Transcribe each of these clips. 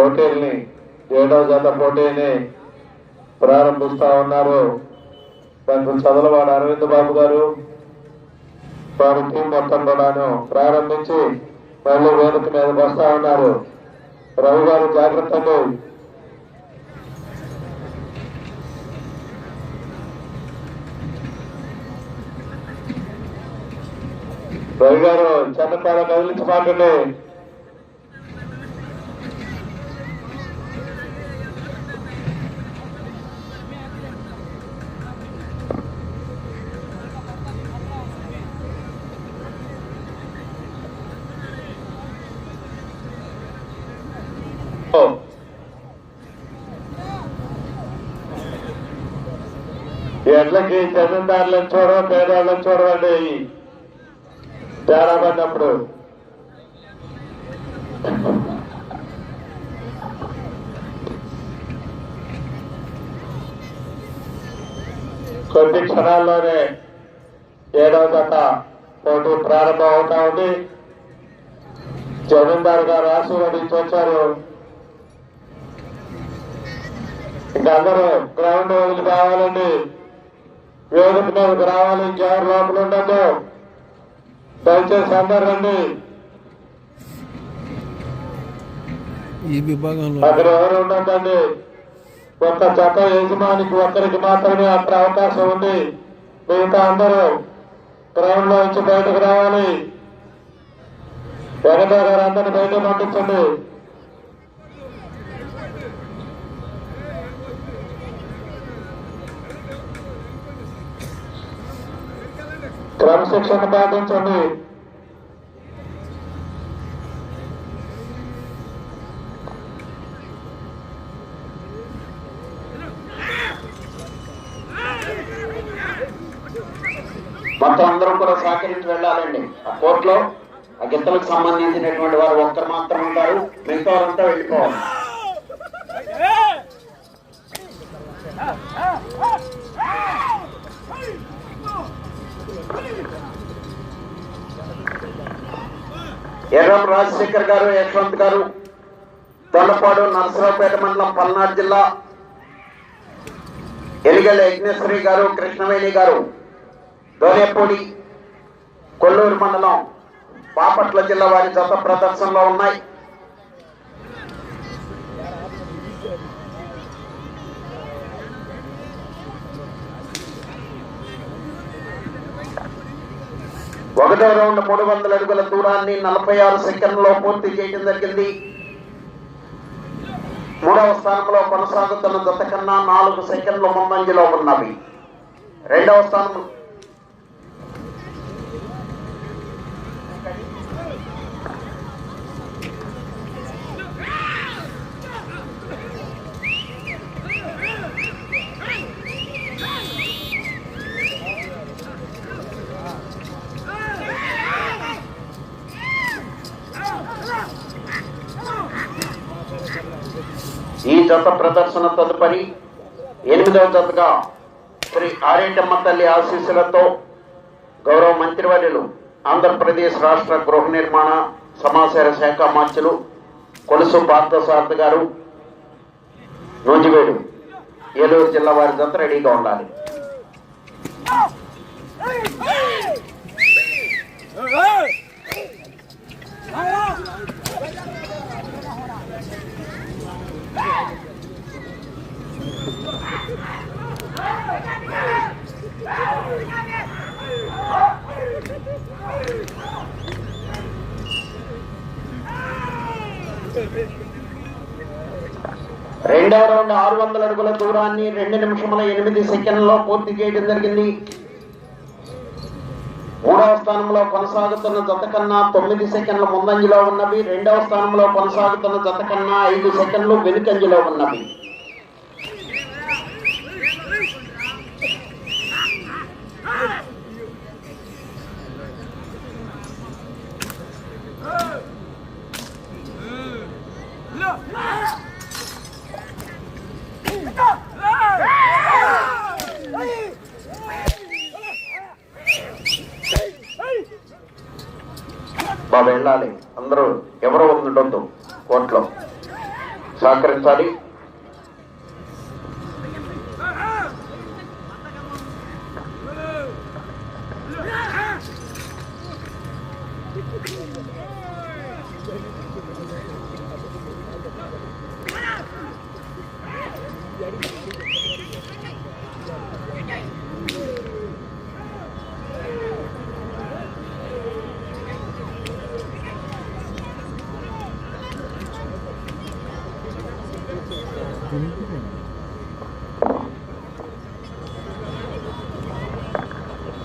పోటీల్ని ఏడో జత పోటీని ప్రారంభిస్తా ఉన్నారు. డాక్టర్ చదలవాడ అరవింద్ బాబు గారు. వారి టీం మొత్తం కూడాను ప్రారంభించి మళ్ళీ వేదిక మీద వస్తా ఉన్నారు. రవి గారు జాగ్రత్త రవి గారు చిన్నపాల కదిలించి మనకి జమీందారులను చూడడం పేదవాళ్ళని చూడవండి తేడా పడినప్పుడు కొద్ది క్షణాల్లోనే ఏడవ జత పోటీ ప్రారంభం అవుతా ఉంది. జమీందారు గారు ఆశీర్వదించి వచ్చారు. ఇంకా అందరూ గ్రౌండ్ వదిలి కావాలండి వేదిక మీదకి రావాలి ఇంకెవరు లోపల ఉండదు దయచేసి అందరు రండి. ఈ విభాగంలో అక్కడ ఎవరు ఉండదండి ఒక్క జత యజమానికి ఒక్కరికి మాత్రమే అక్కడ అవకాశం ఉంది. మిగతా అందరూ గ్రౌండ్లో నుంచి బయటకు రావాలి. వెనక గారు అందరిని బయట పంపించండి. క్రమశిక్షణ పాటించండి. మొత్తం అందరం కూడా సహకరించి వెళ్ళాలండి. ఆ కోర్టులో ఆ గిత్తలకు సంబంధించినటువంటి వారు ఒక్కరు మాత్రం ఉంటారు. మిగతా వారంతా వెళ్ళిపోవాలి. ఎర్రం రాజశేఖర్ గారు యశ్వంత్ గారు తొండపాడు నరసరావుపేట మండలం పల్నాడు జిల్లా ఎలిగల యజ్ఞేశ్వరి గారు కృష్ణవేణి గారు దోనేపూడి కొల్లూరు మండలం బాపట్ల జిల్లా వారి జత ప్రదర్శనలో ఉన్నాయి. ఒకటో రౌండ్ మూడు వందల అడుగుల దూరాన్ని నలభై ఆరు సెకండ్లో పూర్తి చేయడం జరిగింది. మూడవ స్థానంలో కొనసాగుతున్న జత కన్నా నాలుగు సెకండ్లు ముందంజలో ఉన్నవి. రెండవ స్థానం జత ప్రదర్శన తదుపరి ఎనిమిదవ జతగా శ్రీ ఆరేటమ్మ తల్లి ఆశీస్సులతో గౌరవ మంత్రివర్యులు ఆంధ్రప్రదేశ్ రాష్ట్ర గృహ నిర్మాణ సమాచార శాఖ మంత్రులు కొలుసు పార్థసారథి గారు నూజివేడు ఏలూరు జిల్లా వారి జత రెడీగా ఉండాలి రెండవ రౌండ్ ఆరు వందల అడుగుల దూరాన్ని రెండు నిమిషముల ఎనిమిది సెకండ్లలో పూర్తి చేయడం జరిగింది. మూడవ స్థానంలో కొనసాగుతున్న జత కన్నా తొమ్మిది సెకండ్ల ముందంజలో ఉన్నవి. రెండవ స్థానంలో కొనసాగుతున్న జత కన్నా ఐదు సెకండ్లు వెనుకంజలో ఉన్నవి. బాబు వెళ్ళాలి. అందరూ ఎవరో ఉండొద్దు. కోర్టులో సహకరించాలి.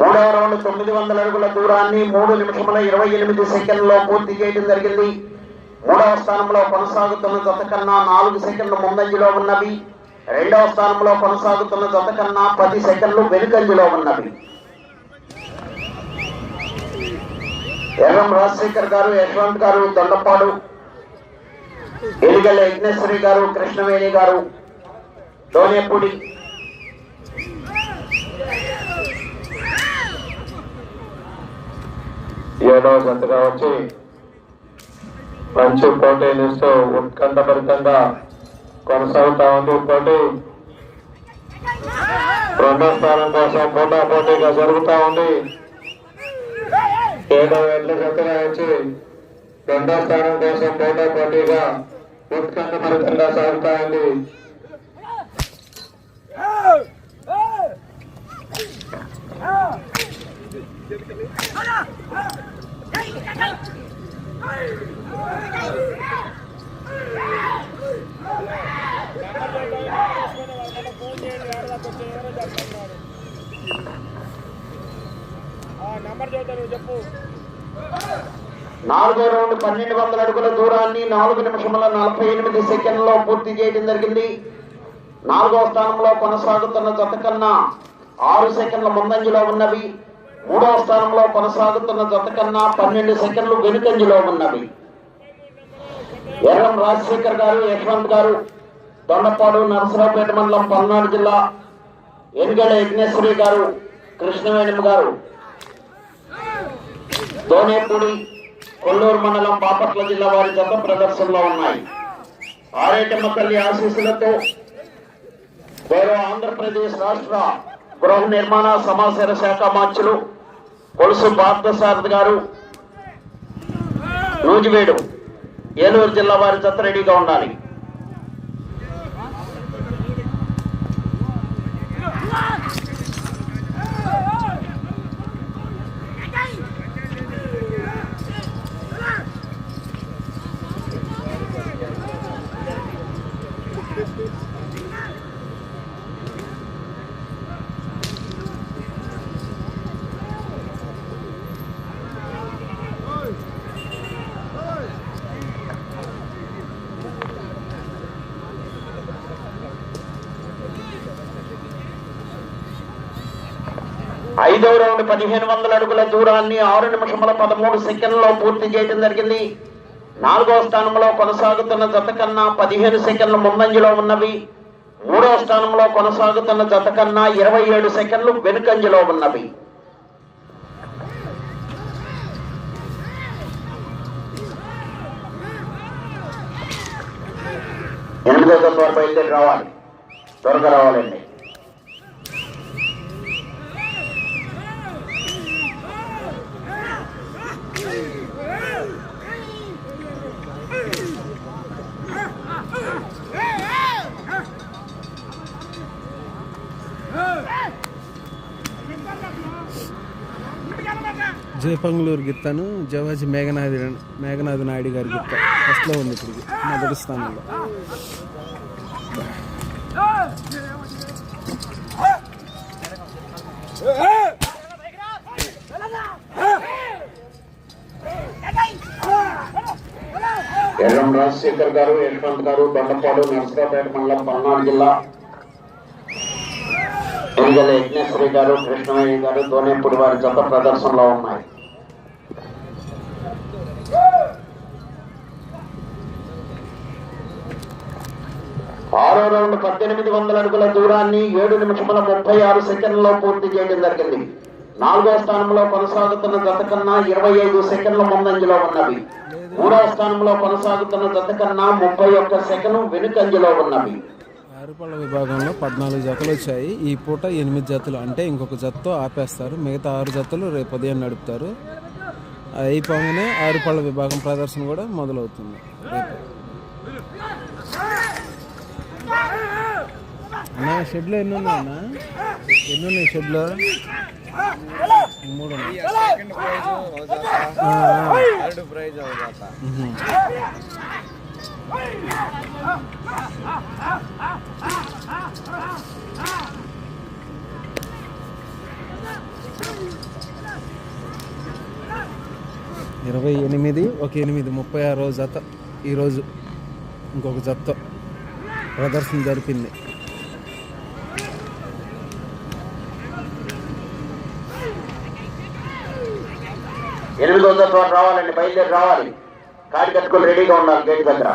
మూడవ రౌండ్ తొమ్మిది వందల అడుగుల దూరాన్ని మూడు నిమిషముల ఇరవై ఎనిమిది సెకండ్లో పూర్తి చేయడం జరిగింది. మూడవ స్థానంలో కొనసాగుతున్న జత కన్నా నాలుగు సెకండ్లు ముందంజలో ఉన్నవి. రెండవ స్థానంలో కొనసాగుతున్న జత కన్నా పది సెకండ్లు వెనుకంజలో ఉన్నవి. ఎర్రం రాజశేఖర్ గారు యశ్వంత్ గారు దొండపాడు ఎలిగల్ల యజ్ఞేశ్వరి గారు కృష్ణవేణి గారు దోనేపూడి ఏడవ జతగా వచ్చి మంచి పోటీ పోటీనిస్తూ ఉత్కంఠభరితంగా కొనసాగుతా ఉంది. పోటీ రెండో స్థానం కోసం పోటా పోటీగా జరుగుతూ ఉంది. ఏడవ ఎడ్ల జతగా వచ్చి రెండో స్థానం కోసం పోటా పోటీగా ఉత్కంఠభరితంగా సాగుతా ఉంది నంబర్ చదువుతాను చెప్పు. నాలుగో రౌండ్ పన్నెండు వందల అడుగుల దూరాన్ని నాలుగు నిమిషముల నలభై ఎనిమిది సెకండ్లో పూర్తి చేయడం జరిగింది. నాలుగో స్థానంలో కొనసాగుతున్న జత కన్నా ఆరు సెకండ్ల ముందంజలో ఉన్నవి. మూడవ స్థానంలో కొనసాగుతున్న జత కన్నా పన్నెండు సెకండ్లు వెనుకంజలో ఉన్నవి. ఎర్రం రాజశేఖర్ గారు యశ్వంత్ గారు దొండపాడు నరసరావుపేట మండలం పల్నాడు జిల్లా ఎన్గడ యజ్ఞేశ్వరి గారు కృష్ణవేణి గారు. దోనేపూడి కొల్లూరు మండలం బాపట్ల జిల్లా వారి జత ప్రదర్శనలో ఉన్నాయి. ఆరేటమ్మ తల్లి ఆశీస్సులతో గౌరవ ఆంధ్రప్రదేశ్ రాష్ట్ర గృహ నిర్మాణ సమాచార శాఖ మంత్రులు కొలుసు పార్థసారథి గారు నూజివేడు ఏలూరు జిల్లా వారి జత రెడీగా ఉండాలి ఐదవ రౌండ్ పదిహేను వందల అడుగుల దూరాన్ని ఆరు నిమిషముల పదమూడు సెకండ్లలో పూర్తి చేయడం జరిగింది. నాలుగో స్థానంలో కొనసాగుతున్న జత కన్నా పదిహేను సెకండ్లు ముందంజలో ఉన్నవి. మూడో స్థానంలో కొనసాగుతున్న జత కన్నా ఇరవై ఏడు సెకండ్లు వెనుకంజలో ఉన్నవి. ఎనిమిదో జత బయలుదేరి రావాలి. త్వరగా రావాలండి. జయపంగులూరు గిత్తాను జవాజీ మేఘనాథి మేఘనాథ్ నాయుడు గారి గిత్త. ఫస్ట్లో ఉంది ఇప్పుడు మొదటి స్థానంలో ఎర్రం రాజశేఖర్ గారు యశ్వంత్ గారు బండపాడు నర్సరాపేట మండలం పల్నాడు జిల్లా. ఎరుగల యజ్ఞేశ్వరి గారు కృష్ణమయ్య గారు దోనేపూడి వారి జత ప్రదర్శనలో ఉన్నాయి. ఆరో రౌండ్ పద్దెనిమిది వందల అడుగుల దూరాన్ని ఏడు నిమిషముల ముప్పై ఆరు సెకండ్లలో పూర్తి చేయడం జరిగింది. నాలుగో స్థానంలో కొనసాగుతున్న గత కన్నా ఇరవై ఐదు సెకండ్ల ముందంజలో ఉన్నవి. మూడవ స్థానంలో కొనసాగుతున్న జత కన్నా ముప్పై ఒక్క సెకను వెనుకంజలో ఉన్నవి. ఆరుపళ్ళ విభాగంలో పద్నాలుగు జతలు వచ్చాయి. ఈ పూట ఎనిమిది జతలు అంటే ఇంకొక జతతో ఆపేస్తారు. మిగతా ఆరు జతలు రేపు ఉదయం నడుపుతారు. అయిపోగానే ఆరుపళ్ళ విభాగం ప్రదర్శన కూడా మొదలవుతుంది. రేపు షెడ్లో ఎన్ని ఉన్నాయన్నా ఎన్ని ఉన్నాయి షెడ్లో? మూడు. మ్హూ. ఇరవై ఎనిమిది ఒక ఎనిమిది ముప్పై ఆరో జత ఈరోజు ఇంకొక జత ప్రదర్శన జరిపింది ఎనిమిది వందల చోట రావాలండి బయలుదేరి రావాలి. కాడి కట్టుకొని రెడీగా ఉండాలి గేట్ దగ్గర.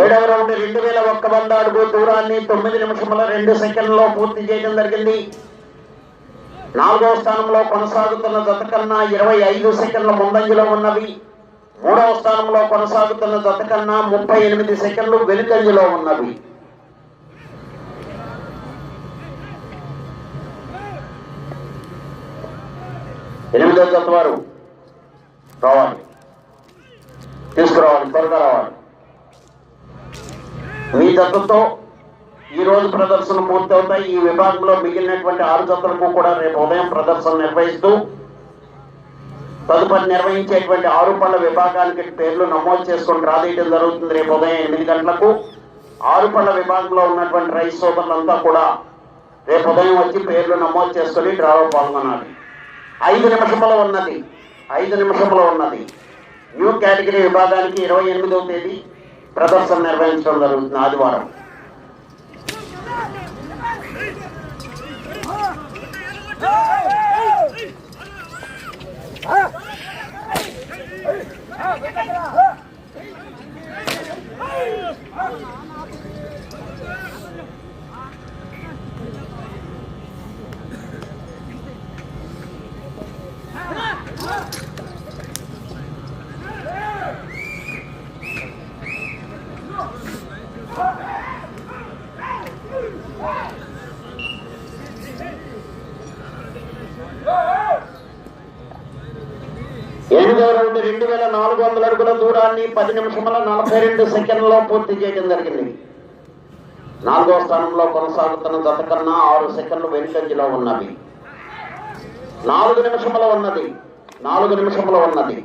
ఏడవ రౌండ్ రెండు వేల ఒక్క వంద అడుగు దూరాన్ని తొమ్మిది నిమిషముల రెండు సెకండ్లో పూర్తి చేయడం జరిగింది. నాలుగవ స్థానంలో కొనసాగుతున్న జత కన్నా ఇరవై ఐదు సెకండ్ల ముందంజలో ఉన్నవి. మూడవ స్థానంలో కొనసాగుతున్న జత కన్నా ముప్పై ఎనిమిది సెకండ్లు వెనుకంజలో ఉన్నవి. ఎనిమిదో జత వారు రావాలి. తీసుకురావాలి త్వరగా రావాలి. మీ జతతో ఈ రోజు ప్రదర్శన పూర్తవుతాయి. ఈ విభాగంలో మిగిలినటువంటి ఆరు జతలకు కూడా రేపు ఉదయం ప్రదర్శన నిర్వహిస్తూ తదుపరి నిర్వహించేటువంటి ఆరు పళ్ళ విభాగానికి పేర్లు నమోదు చేసుకొని రాదేయడం జరుగుతుంది రేపు ఉదయం ఎనిమిది గంటలకు. ఆరు పళ్ళ విభాగంలో ఉన్నటువంటి రైతు సోదరులంతా కూడా రేపు ఉదయం వచ్చి పేర్లు నమోదు చేసుకొని డ్రాలో పాల్గొనాలి. ఐదు నిమిషంలో ఉన్నది. ఐదు నిమిషంలో ఉన్నది. న్యూ కేటగిరీ విభాగానికి ఇరవై ఎనిమిదవ తేదీ ప్రదర్శన నిర్వహించడం జరుగుతుంది ఆదివారం. ఎనిమిదవ వందల అడుగుల దూరాన్ని పది నిమిషముల నలభై రెండు సెకండ్లలో పూర్తి చేయడం జరిగింది. నాలుగో స్థానంలో కొనసాగుతున్న జత కన్నా ఆరు సెకండ్లు వెనుకంజలో ఉన్నవి. నాలుగు నిమిషముల ఉన్నది. నాలుగు నిమిషముల ఉన్నది.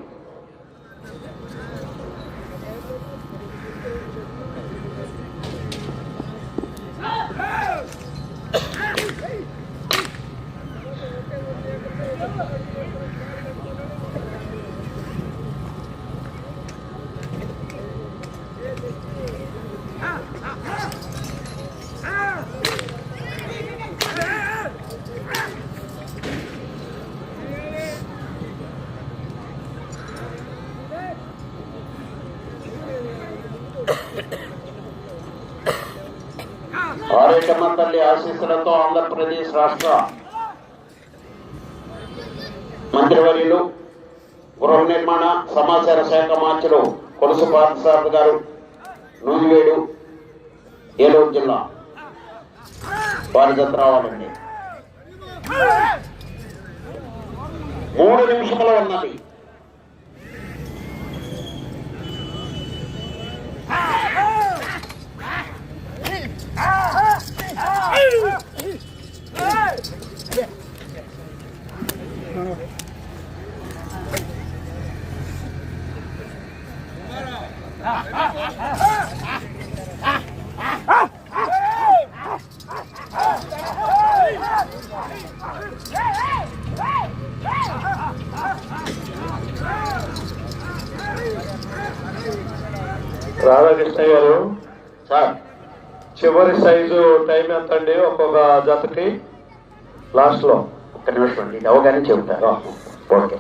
ఆరోగ్యమ్మ తల్లి ఆశీస్సులతో ఆంధ్రప్రదేశ్ రాష్ట్ర మంత్రివర్యులు గృహ నిర్మాణ సమాచార శాఖ మంత్రులు కొలుసు పార్థసారథి గారు నూజివేడు ఏలూరు జిల్లా వారి జత రావాలండి మూడు నిమిషంలో ఉన్నది. ఇవ్వండి ఒక్కొక్క జతకి. లాస్ట్లో ఒక్క నిమిషం అండి. ఇది అవగానే చెబుతారు ఓకే.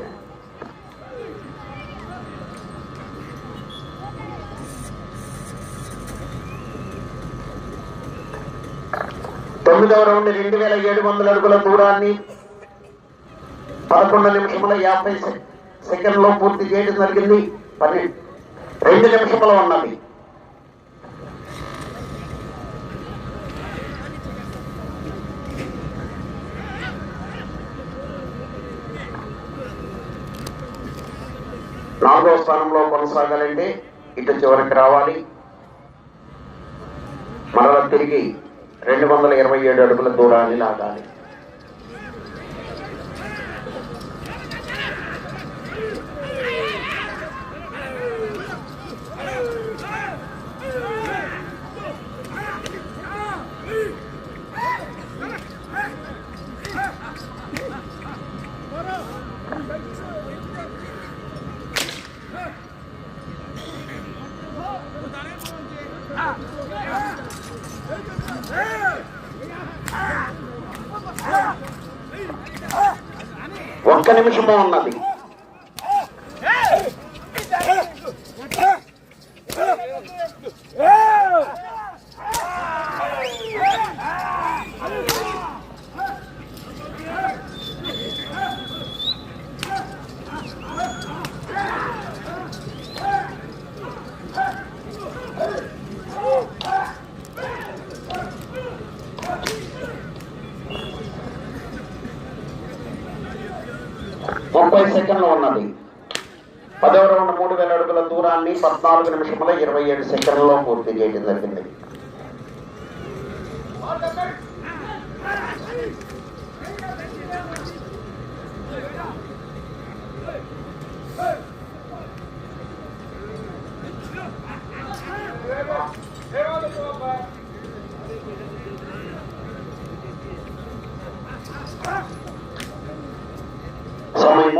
తొమ్మిదవ రౌండ్ రెండు వేల ఏడు వందల అడుగుల దూరాన్ని పదకొండు నిమిషముల యాభై సెకండ్లో పూర్తి చేయడం జరిగింది. పన్నెండు రెండు నిమిషములు ఉన్నది. నాలుగో స్థానంలో కొనసాగాలంటే ఇటు చివరికి రావాలి. మరలా తిరిగి రెండు వందల ఇరవై ఏడు అడుగుల దూరాన్ని లాగాలి. ఒక్క నిమిషము ఉన్నది. ముప్పై సెకండ్లు ఉన్నది. పదవ రౌండ్ మూడు వేల అడుగుల దూరాన్ని పద్నాలుగు నిమిషముల ఇరవై ఏడు సెకండ్లలో పూర్తి చేయడం జరిగింది.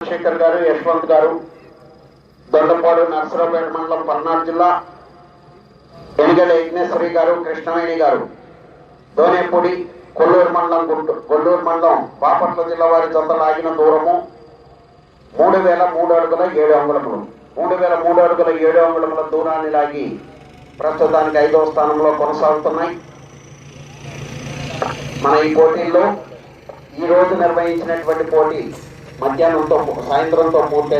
శేఖర్ గారు యశ్వంత్ గారు దొండపాడు నర్సరావుపేట మండలం పల్నాడు జిల్లా ఎనిగల యజ్ఞేశ్వరి గారు కృష్ణవేణి గారు. దోనేపూడి కొల్లూరు మండలం గుంటూ కొల్లూరు మండలం బాపట్ల జిల్లా వారి జత లాగిన దూరము మూడు వేల మూడు అడుగుల ఏడు అంగుళములు. మూడు వేల మూడు అడుగుల ఏడు అంగుళముల దూరాన్ని లాగి ప్రస్తుతానికి ఐదవ స్థానంలో కొనసాగుతున్నాయి. మన ఈ పోటీల్లో ఈ రోజు నిర్వహించినటువంటి పోటీ మధ్యాహ్నంతో సాయంత్రంతో పూర్తి